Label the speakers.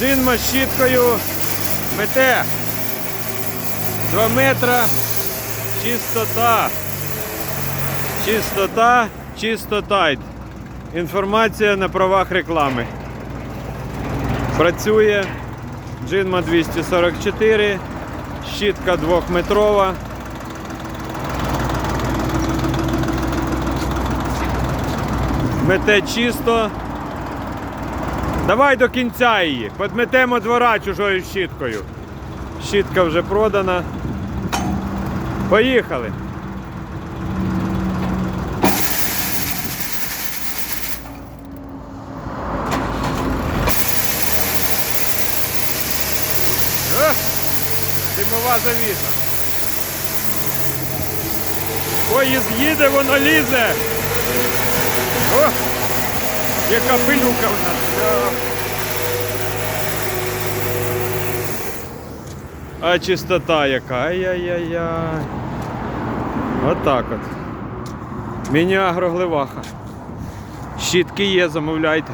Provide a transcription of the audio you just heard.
Speaker 1: Джинма з щіткою мете. 2 метра. Чистота. Чистота, чистота. Інформація на правах реклами. Працює Джинма 244, щітка 2-метрова. Мете чисто. Давай до кінця її. Подметемо двора чужою щіткою. Щітка вже продана. Поїхали. О, Димова завіса. Поїзд їде, воно лізе. О, яка пилюка в нас. А чистота яка. Ай-яй-яй-яй. Отак от. Міні-агроглеваха. Щітки є, замовляйте.